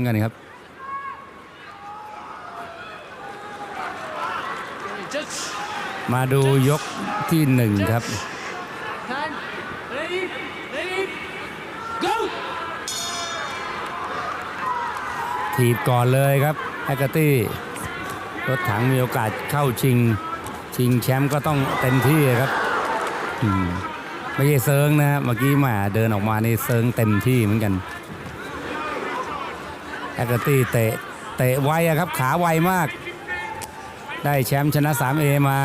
มือนกันครับมาดูยกที่หนึ่งครับ ถีบก่อนเลยครับแฮกเกอร์ตี้รถถังมีโอกาสเข้าชิง ชิงแชมป์ก็ต้องเต็มที่ครับไม่ใช่เซิงนะเมื่อกี้หมาเดินออกมาในเซิงเต็มที่เหมือนกัน แอร์ตี้เตะเตะไวครับขาไวมาก ได้แชมป์ชนะ 3A มา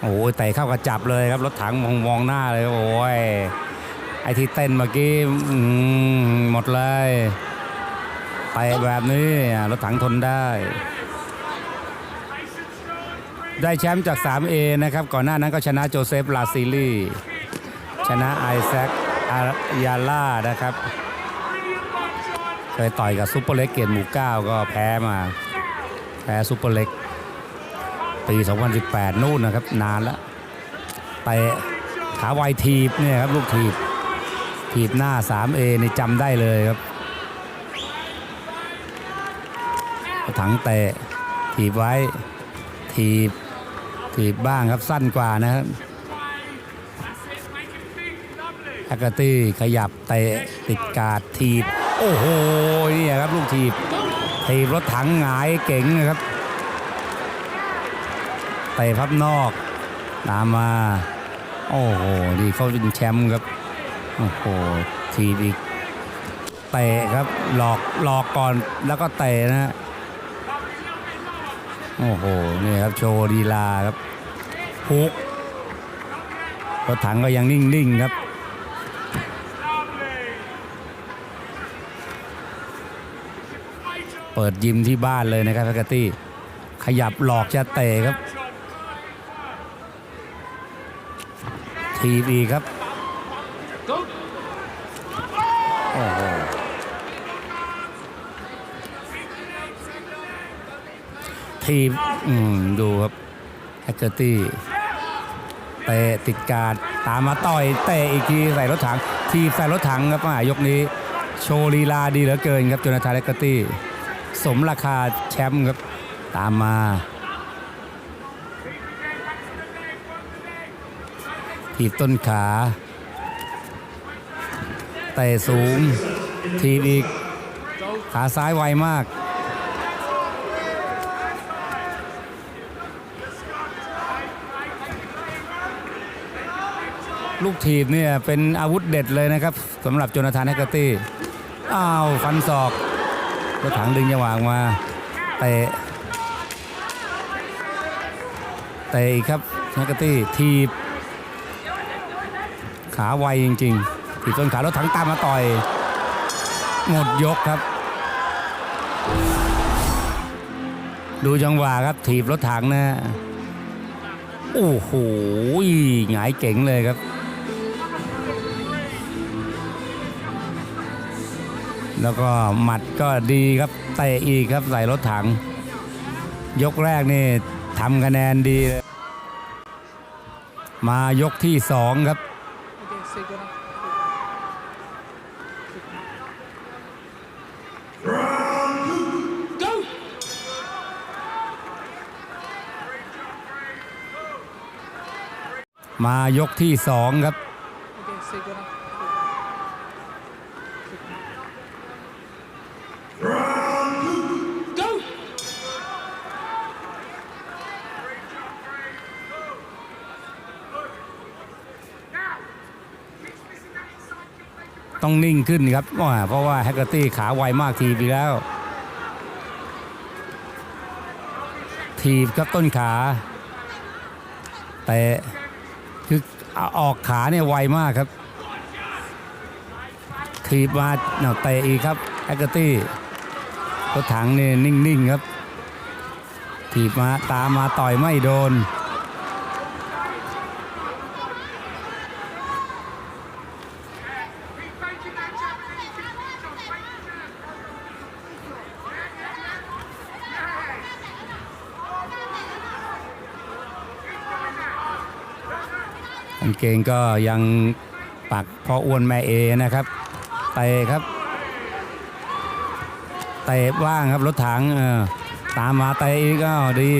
โอ้ยเตะเข้ากระจับเลยครับรถถังมองมองหน้าเลยโอ้ยไอที่เต้นเมื่อกี้หมดเลยไปแบบนี้รถถังทนได้ ได้แชมป์จาก 3A นะครับ ก่อนหน้านั้นก็ชนะโจเซฟลาซิลีชนะไอแซคอายาล่านะครับ เคยต่อยกับซุปเปอร์เล็กเกียรติหมู่เก้าก็แพ้มา แพ้ซุปเปอร์เล็ก ปี 2018 นู่นนะครับ นานแล้วไปขาไวทีบเนี่ยครับ ลูกทีบ ทีบหน้า 3A ในจำได้เลยครับถังเตะถีบไว้ ถีบ ถีบบ้างครับสั้นกว่านะครับแฮกเกอร์ตี้ขยับเตะติดกาด ถีบ โอ้โหนี่ครับลูกถีบถีบรถถังหงายเก๋งนะครับเตะพับนอกตามมา โอ้โหนี่เขาเป็นแชมป์ครับโอ้โหทีบอีกเตะครับหลอกหลอกก่อนแล้วก็เตะนะฮะโอ้โหนี่ครับโชว์ดีลาครับฮุกรถถังก็ยังนิ่งๆครับ เปิดยิมที่บ้านเลยนะครับแฟกตี้ขยับหลอกจะเตะครับทีบอีกครับโอ้โหทีบอืมดูครับแฮกเกอร์ตี้เตะติดการตามมาต่อยเตะอีกทีใส่รถถัง ทีบใส่รถถังครับอ่ายกนี้ โชว์ลีลาดีเหลือเกินครับจนาธานแฮกเกอร์ตี้ สมราคาแชมป์ครับตามมาทีบต้นขาเตะสูง ทีบอีก ขาซ้ายไวมาก ลูกทีบเนี่ยเป็นอาวุธเด็ดเลยนะครับสำหรับโจนาธานแฮกเกอร์ตี้ อ้าว ฟันศอก รถถังดึงจังหวะมาเตะเตะอีกครับแฮกกตี้ทีบขาไวจริงๆถีบต้นขารถถังตามมาต่อย หมดยกครับ ดูจังหวะครับถีบรถถังนะโอ้โหหงายเก๋งเลยครับ แล้วก็หมัดก็ดีครับเตะอีกครับใส่รถถัง ยกแรกนี่ทำคะแนนดีเลยมายกที่สองครับ มายกที่สองครับ ต้องนิ่งขึ้นครับเพราะว่าแฮกเกอร์ตี้ขาไวมากทีไปแล้ว ทีบครับต้นขา แต่คือออกขาเนี่ยไวมากครับทีบมาเนาเตะอีกครับแฮกเกอร์ตี้รถถังเนี่ยนิ่งๆครับทีบมาตามมาต่อยไม่โดน เกงก็ยังปักพ่ออ้วนแม่เอนะครับเตะครับเตะว่างครับรถถังตามมาเตะอีกอ้าวดี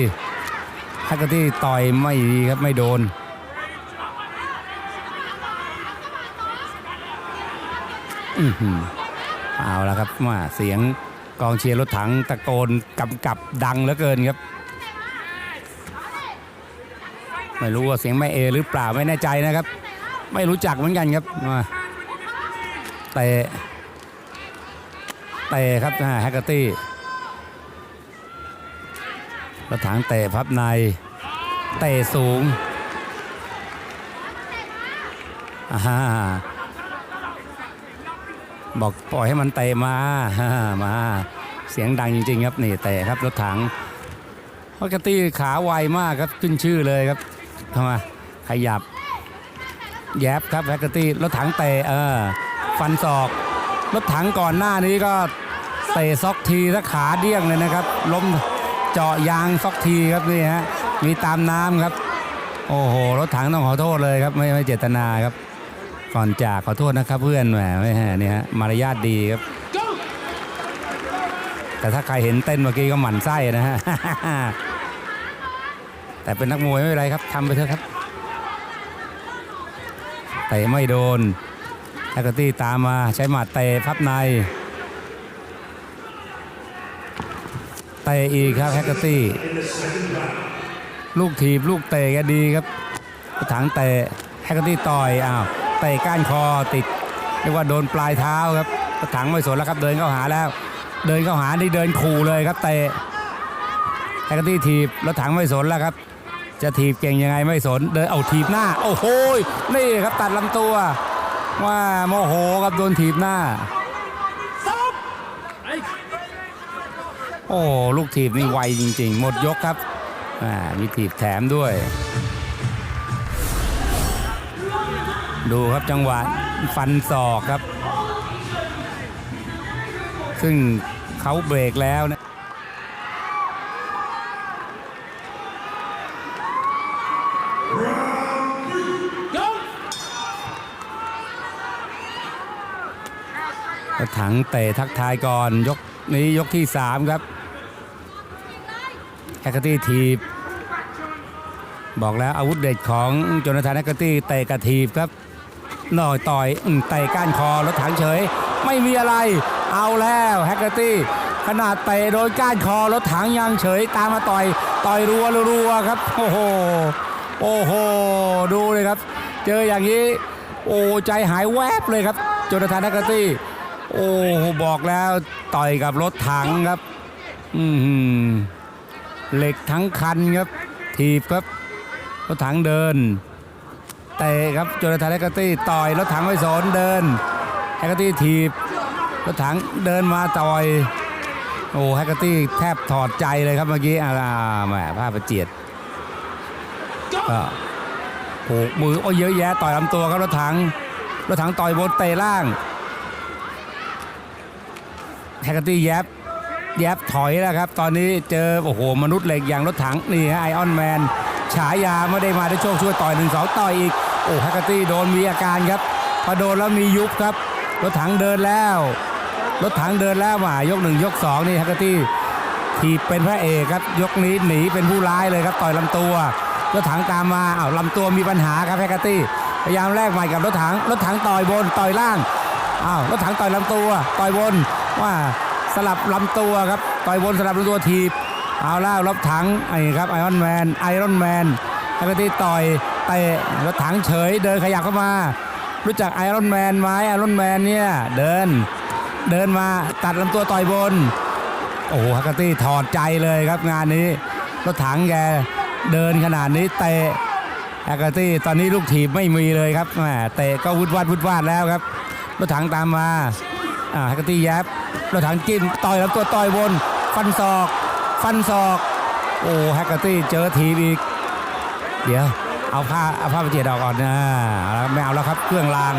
แฮกกอร์ตี้ต่อยไม่ดีครับไม่โดนอือหือเอาละครับมาเสียงกองเชียร์รถถังตะโกนกำกับดังเหลือเกินครับ ไม่รู้ว่าเสียงแม่เอหรือเปล่าไม่แน่ใจนะครับ ไม่รู้จักเหมือนกันครับมาเตะเตะครับแฮกเกอร์ตี้รถถังเตะพับใน เตะสูงอ่าบอกปล่อยให้มันเตะมาฮ่ามา เสียงดังจริง ๆ ครับนี่เตะครับรถถังแฮกกตี้ขาไวมากครับขึ้นชื่อเลยครับ เข้ามาขยับ แยบครับแฮกกร์ตี้รถถังเตะเออฟันศอก รถถังก่อนหน้านี้ก็เตะซอกทีถ้าขาเดี้ยงเลยนะครับ ล้มเจาะยางซอกทีครับนี่ฮะมีตามน้ำครับ โอ้โหรถถังต้องขอโทษเลยครับไม่ไม่เจตนาครับ ก่อนจากขอโทษนะครับเพื่อนแหมไม่ฮะนี่ฮะมารยาทดีครับ แต่ถ้าใครเห็นเต้นเมื่อกี้ก็หมั่นไส้นะฮะ แต่เป็นนักมวยไม่เป็นไรครับทำไปเถอะครับเตะไม่โดนแฮกเกอร์ตี้ตามมาใช้หมัดเตะพับในเตะอีกครับแฮกเกอร์ตี้ลูกถีบลูกเตะก็ดีครับถังเตะแฮกเกอร์ตี้ต่อยอ้าวเตะก้านคอติดเรียกว่าโดนปลายเท้าครับถังไม่สนแล้วครับเดินเข้าหาแล้ว เดินเข้าหานี่เดินขู่เลยครับเตะ แฮกเกอร์ตี้ถีบรถถังไม่สนแล้วครับ จะถีบเก่งยังไงไม่สนเดินเอาถีบหน้า โอ้โหนี่ครับตัดลำตัว ว่าโมโหครับโดนถีบหน้าโอ้ลูกถีบนี่ไวจริง ๆ หมดยกครับอ่ามีถีบแถมด้วย ดูครับจังหวะฟันศอกครับ ซึ่งเขาเบรกแล้วนะ ถถังเตะทักทายก่อนยกนี้ยกที่ 3 ครับแฮกเกอร์ตี้ทีบ บอกแล้วอาวุธเด็ดของโจนาธานแฮกเกอร์ตี้เตะกระทีบครับหน่อยต่อยเตะก้านคอรถถังเฉย ไม่มีอะไรเอาแล้วแฮกเกอร์ตี้ขนาดเตะโดนก้านคอรถถังยังเฉย ตามมาต่อยต่อยรัวรัวครับโอ้โหโอ้โหดูเลยครับ เจออย่างนี้โอ้ใจหายแวบเลยครับโจนาธานแฮกเกอร์ตี้ โอ้โบอกแล้วต่อยกับรถถังครับ อือหือเหล็กทั้งคันครับ ถีบครับ รถถังเดินเตะครับโจนาธานแฮกเกอร์ตี้ต่อยรถถังไม่สนเดินแฮกเกอร์ตี้ถีบรถถังเดินมาต่อยโอ้แฮกเกอร์ตี้แทบถอดใจเลยครับเมื่อกี้อ่าแหมภาพประเจียดก็โผกมือโอ้เยอะแยะต่อยลำตัวครับรถถังรถถังต่อยบนเตะล่าง แฮกเกอร์ตี้แยบแยบถอยแล้วครับ ตอนนี้เจอโอ้โหมนุษย์เหล็กอย่างรถถังนี่ฮะไอออนแมนฉายาไม่ได้มาด้วยโชคช่วยต่อยหนึ่งสองต่อยอีก โอ้แฮกเกอร์ตี้โดนมีอาการครับพอโดนแล้วมียุบครับ รถถังเดินแล้ว รถถังเดินแล้วมายกหนึ่งยกสองนี่แฮกเกอร์ตี้ทีเป็นพระเอกครับ ยกนี้หนีเป็นผู้ร้ายเลยครับต่อยลำตัวรถถังตามมาอ้าวลำตัวมีปัญหาครับแฮกเกอร์ตี้พยายามแลกใหม่กับรถถังรถถังต่อยบนต่อยล่างอ้าวรถถังต่อยลำตัวต่อยบน ว่าสลับลำตัวครับต่อยบนสลับลำตัวทีบเอาล้วรถถังไอ้ครับไอรอนแมนไอรอนแมนแฮกเกอร์ตี้ต่อยเตะรถถังเฉยเดินขยับเข้ามา รู้จักไอรอนแมนไหมไอรอนแมนเนี่ยเดินเดินมาตัดลำตัวต่อยบน โอ้โหฮักเกอร์ตี้ถอดใจเลยครับงานนี้ รถถังแกเดินขนาดนี้เตะฮักเกอร์ตี้ตอนนี้ลูกถีบไม่มีเลยครับแหมเตะก็วุดวาดวุดวาดแล้วครับ รถถังตามมา อ่าฮักเกอร์ตี้แยับรถถังจิ้มต่อยแลำตัวต่อยบนฟันศอก ฟันศอก โอ้ฮักเกอร์ตี้เจอทีอีก เดี๋ยว เอาผ้าเอาผ้าไปเจียดออกก่อนนะเอาไม่เอาแล้วครับ เครื่องราง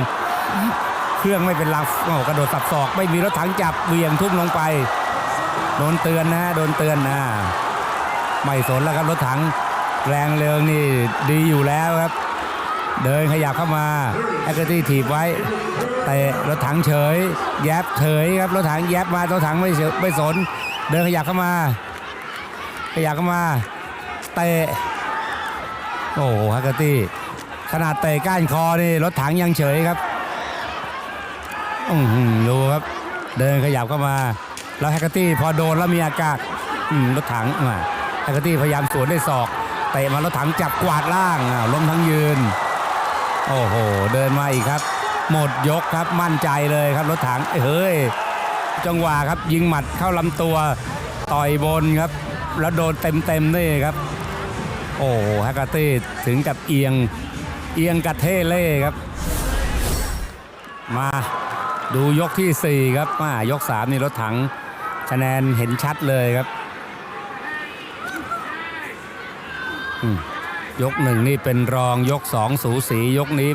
เครื่องไม่เป็นรางโอ้กระโดดสับศอก ไม่มีรถถังจับเวียงทุ่มลงไป โดนเตือนนะโดนเตือนนะไม่สนแล้วครับรถถังแรงเริงนี่ดีอยู่แล้วครับ เดินขยับเข้ามาแฮกเกอร์ตี้ถีบไว้เตะรถถังเฉย แยบเฉยครับรถถังแยบมารถถังไม่เฉยไม่สน เดินขยับเข้ามา ขยับเข้ามาเตะโอ้โหแฮกเกอร์ตี้ขนาดเตะก้านคอนี่รถถังยังเฉยครับอือหือดูครับ เดินขยับเข้ามาแล้วแฮกเกอร์ตี้พอโดนแล้วมีอากาศอืมรถถังอะแฮกเกอร์ตี้พยายามสวนด้วยศอกเตะมารถถังจับกวาดล่างล้มทั้งยืน โอ้โห เดินมาอีกครับ หมดยกครับมั่นใจเลยครับรถถังเฮ้ยจังหวะครับยิงหมัดเข้าลำตัวต่อยบนครับ แล้วโดนเต็มๆนี่ครับ โอ้โหแฮกเกอร์ตี้ถึงกับเอียงเอียงกระเทเล่ครับ มาดูยกที่ 4 ครับมายก 3 นี่รถถังคะแนนเห็นชัดเลยครับ อืม ยกหนึ่งนี่เป็นรองยก 2 สูสียกนี้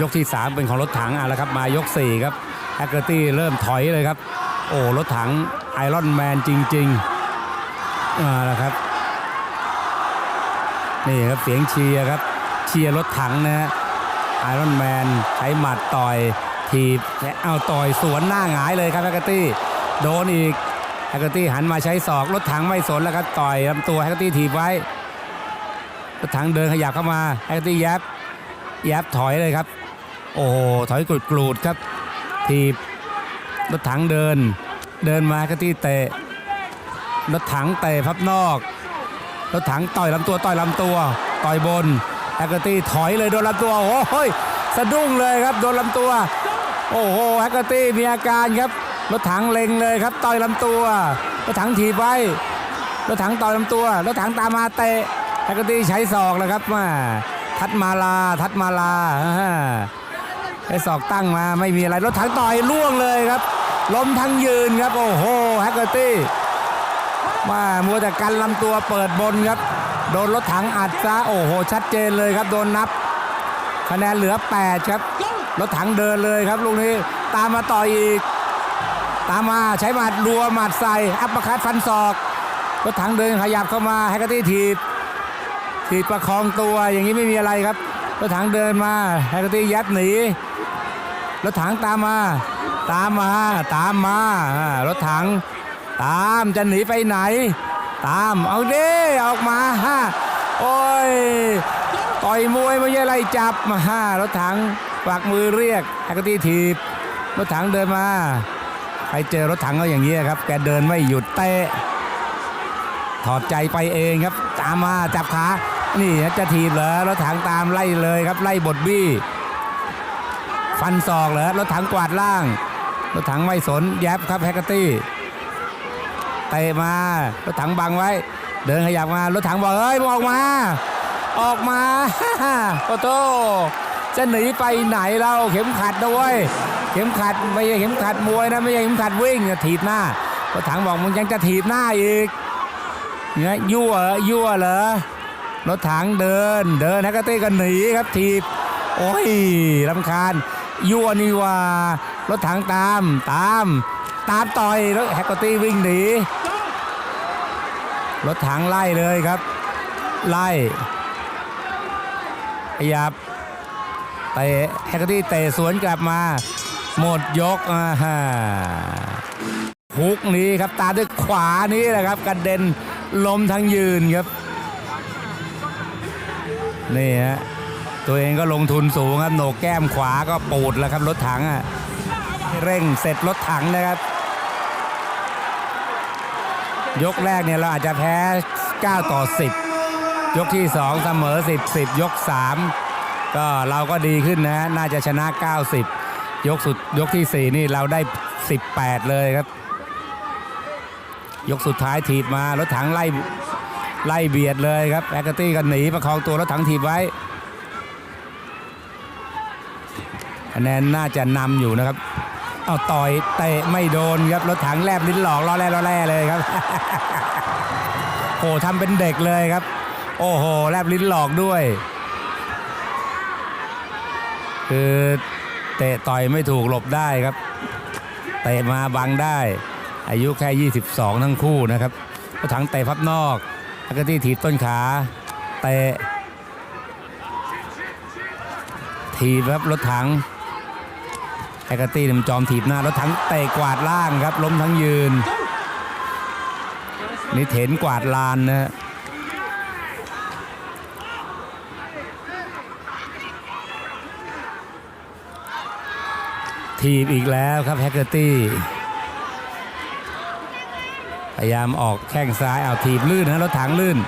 ยกที่ 3 เป็นของรถถังอะแล้วครับมายก 4 ครับแฮกเกอร์ตี้เริ่มถอยเลยครับ โอ้รถถังไอรอนแมนจริงๆอ่าแล้วครับ นี่ครับเสียงเชียร์ครับ เชียร์รถถังนะฮะไอรอนแมนใช้หมัดต่อยถีบและเอาต่อยสวนหน้าหงายเลยครับแฮกเกอร์ตี้โดนอีกแฮกเกอร์ตี้หันมาใช้ศอกรถถังไม่สนแล้วครับต่อยลำตัวแฮกเกอร์ตี้ถีบไว้ รถถังเดินขยับเข้ามาแฮกเกอร์ตี้ยับยับถอยเลยครับ โอ้โหถอยกรูดกรูดครับถีบรถถังเดิน เดินมาแฮกเกอร์ตี้เตะรถถังเตะพับนอกรถถังต่อยลำตัวต่อยลำตัว ต่อยบนแฮกเกอร์ตี้ถอยเลยโดนลำตัวโอ้โหยสะดุ้งเลยครับโดนลำตัว โอ้โหแฮกเกอร์ตี้มีอาการครับรถถังเล็งเลยครับต่อยลำตัวรถถังถีบไว้รถถังต่อยลำตัวรถถังตามมาเตะ แฮกเกอร์ตี้ใช้ศอกแล้วครับมาทัดมาลาทัดมาลาอ่าใช้ศอกตั้งมาไม่มีอะไรรถถังต่อยล่วงเลยครับล้มทั้งยืนครับโอ้โหแฮกเกอร์ตี้มามัวแต่กันลำตัวเปิดบนครับ โดนรถถังอัดซะโอ้โห ชัดเจนเลยครับโดนนับ คะแนนเหลือ 8 ครับรถถังเดินเลยครับลูกนี้ตามมาต่ออีก ตามมาใช้หมัดรัวหมัดใส่อัปปอร์คัดฟันศอก รถถังเดินขยับเข้ามาให้กอร์ตี้ถีบ ถีบประคองตัวอย่างนี้ไม่มีอะไรครับรถถังเดินมาให้กตี้ยัดหนีรถถังตามมา ตามมาตามมารถถัง ตามจะหนีไปไหน ตามเอาเด้ออกมาฮะโอ้ยต่อยมวยไม่ใช่อะไรจับมาฮะรถถังฝากมือเรียกแฮกเกอร์ตี้ทีบรถถังเดินมาใครเจอรถถังก็อย่างนี้ครับ แกเดินไม่หยุดเตะถอดใจไปเองครับ ตามมาจับขา นี่จะทีบเหรอรถถังตามไล่เลยครับไล่บทบี้ ฟันศอกเหรอรถถังกวาดล่าง รถถังไม่สนแยบครับแฮกเกอร์ตี้เตะมารถถังบังไว้ เดินขยับมารถถังบอกเอ้ยออกมา ออกมาโอ้โตจะหนีไปไหนเราเข็มขัดด้วยเข็มขัดไม่ใช่เข็มขัดมวยนะไม่ใช่เข็มขัดวิ่งถีบหน้ารถถังบอกมึงยังจะถีบหน้าอีกเนี่ยยั่วยั่วเหรอ รถถังเดิน เดินแล้วก็เต้กันหนีครับถีบโอ้ยลำคาญยั่วนี่ว่ารถถังตามตามตามต่อยแล้วแฮกเกอร์ตี้วิ่งหนีรถถังไล่เลยครับ ไล่ขยับเตะแฮกเกอร์ตี้เตะสวนกลับมา หมดยกอ่าฮะฮุกนี้ครับตามด้วยขวานี้แหละครับกระเด็นล้มทั้งยืนครับ นี่ฮะตัวเองก็ลงทุนสูงครับโหนกแก้มขวาก็ปูดแล้วครับรถถังอะเร่งเสร็จรถถังนะครับ ยกแรกเนี่ยเราอาจจะแพ้ 9 ต่อ 10 ยกที่ 2 เสมอ 10 10 ยก 3 ก็เราก็ดีขึ้นนะ น่าจะชนะ 90 ยกสุดยกที่ 4 นี่เราได้ 18 เลยครับ ยกสุดท้ายถีบมารถถังไล่ ไล่เบียดเลยครับแอคตี้ก็หนีประคองตัวรถถังถีบไว้คะแนนน่าจะนำอยู่นะครับเอาต่อยเตะไม่โดนครับรถถังแลบลิ้นหลอกล้อแร่ล้อแร่เลยครับโอ้ทำเป็นเด็กเลยครับ โอ้โหแลบลิ้นหลอกด้วย คือเตะต่อยไม่ถูกหลบได้ครับเตะมาบังได้ อายุแค่ 22 ทั้งคู่นะครับรถถังเตะพับนอก แล้วก็ที่ถีบต้นขาเตะถีบครับรถถังแฮกเกอร์ตี้นำจอมถีบหน้ารถถังเตะกวาดล่างครับ ล้มทั้งยืนนี่เถนกวาดลานนะฮะถีบอีกแล้วครับแฮกเกอร์ตี้ พยายามออกแข้งซ้ายเอาถีบลื่นนะรถถังลื่น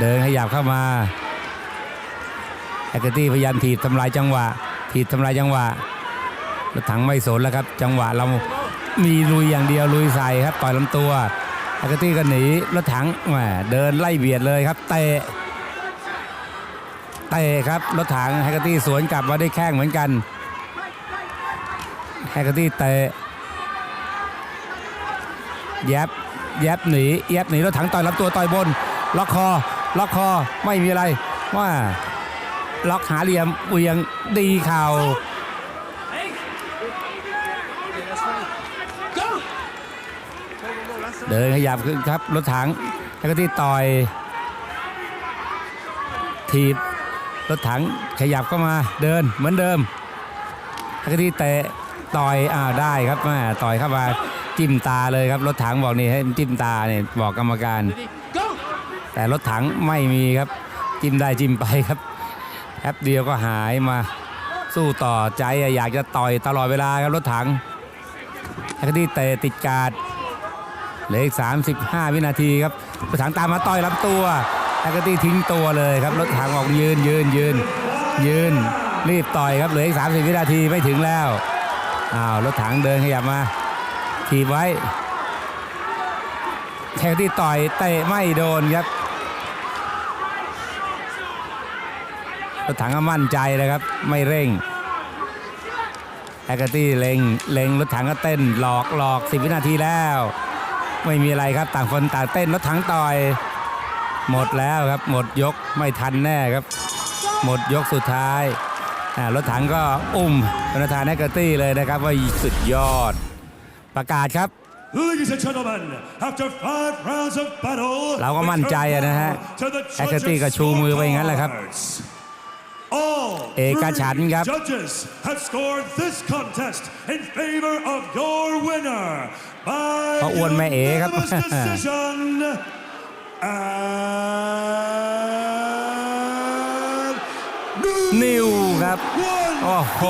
เดินขยับเข้ามาแฮกเกอร์ตี้พยายามถีบทำลายจังหวะ ถีบทำลายจังหวะรถถังไม่สนแล้วครับ จังหวะเรามีลุยอย่างเดียวลุยใส่ครับต่อยลำตัวแฮกเกอร์ตี้ก็หนีรถถังแหมเดินไล่เบียดเลยครับเตะเตะครับรถถังแฮกเกอร์ตี้สวนกลับมาได้แข้งเหมือนกันแฮกเกอร์ตี้เตะ ยบแยบหนีแยบหนีรถถังต่อยลำตัวต่อยบน ล็อกคอ ล็อกคอไม่มีอะไรว่าล็อกหาเหลี่ยมเวียงดีเข่าเดินขยับขึ้นครับรถถังแล้วก็ที่ต่อยถีบรถถังขยับเข้ามาเดินเหมือนเดิมแล้วก็ที่เตะต่อยอ้าวได้ครับแม่ต่อยเข้ามา จิ้มตาเลยครับรถถังบอกนี่ให้จิ้มตาเนี่ยบอกกรรมการ Ready? Go! แต่รถถังไม่มีครับ จิ้มได้จิ้มไปครับแป๊บเดียวก็หายมาสู้ต่อใจอะอยากจะต่อยตลอดเวลาครับรถถังแท็กที่เตะติดการ์ดเหลืออีก35 วินาทีครับรถถังตามมาต่อยลำตัวแท็กที่ทิ้งตัวเลยครับรถถังออกยืนยืนยืนยืนรีบต่อยครับเหลืออีก30 วินาทีไม่ถึงแล้วอ้าวรถถังเดินขยับมา ถีบไว้แท็กที่ต่อยเตะไม่โดนครับรถถังก็มั่นใจเลยครับ ไม่เร่งแอคตี้เล็งเล็งรถถังก็เต้นหลอกหลอกสิบวินาทีแล้ว ไม่มีอะไรครับต่างคนต่างเต้นรถถังต่อย หมดแล้วครับ หมดยกไม่ทันแน่ครับ หมดยกสุดท้ายรถถังก็อุ้มประธานแอคตี้เลยนะครับว่าสุดยอด ประกาศครับ Ladies and gentlemen, after five rounds of battle, เราก็มั่นใจอะนะฮะ to the แอคตี้ก็ชูมือไปอย่างนั้นแหละครับ All เอกฉันท์ครับ three judges have scored this contest in favor of your winner by เพราะอ้วนแม่เอ๋ครับ unanimous decision and นิวครับ one โอ้โห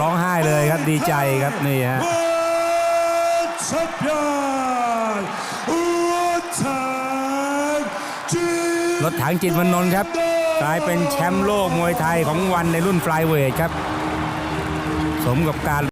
ร้องไห้เลยครับดีใจครับนี่ฮะ World Champion รถถังจิตรถถังจิตรมนนท์ครับ กลายเป็นแชมป์โลกมวยไทยของวันในรุ่นฟลายเวทครับ สมกับการ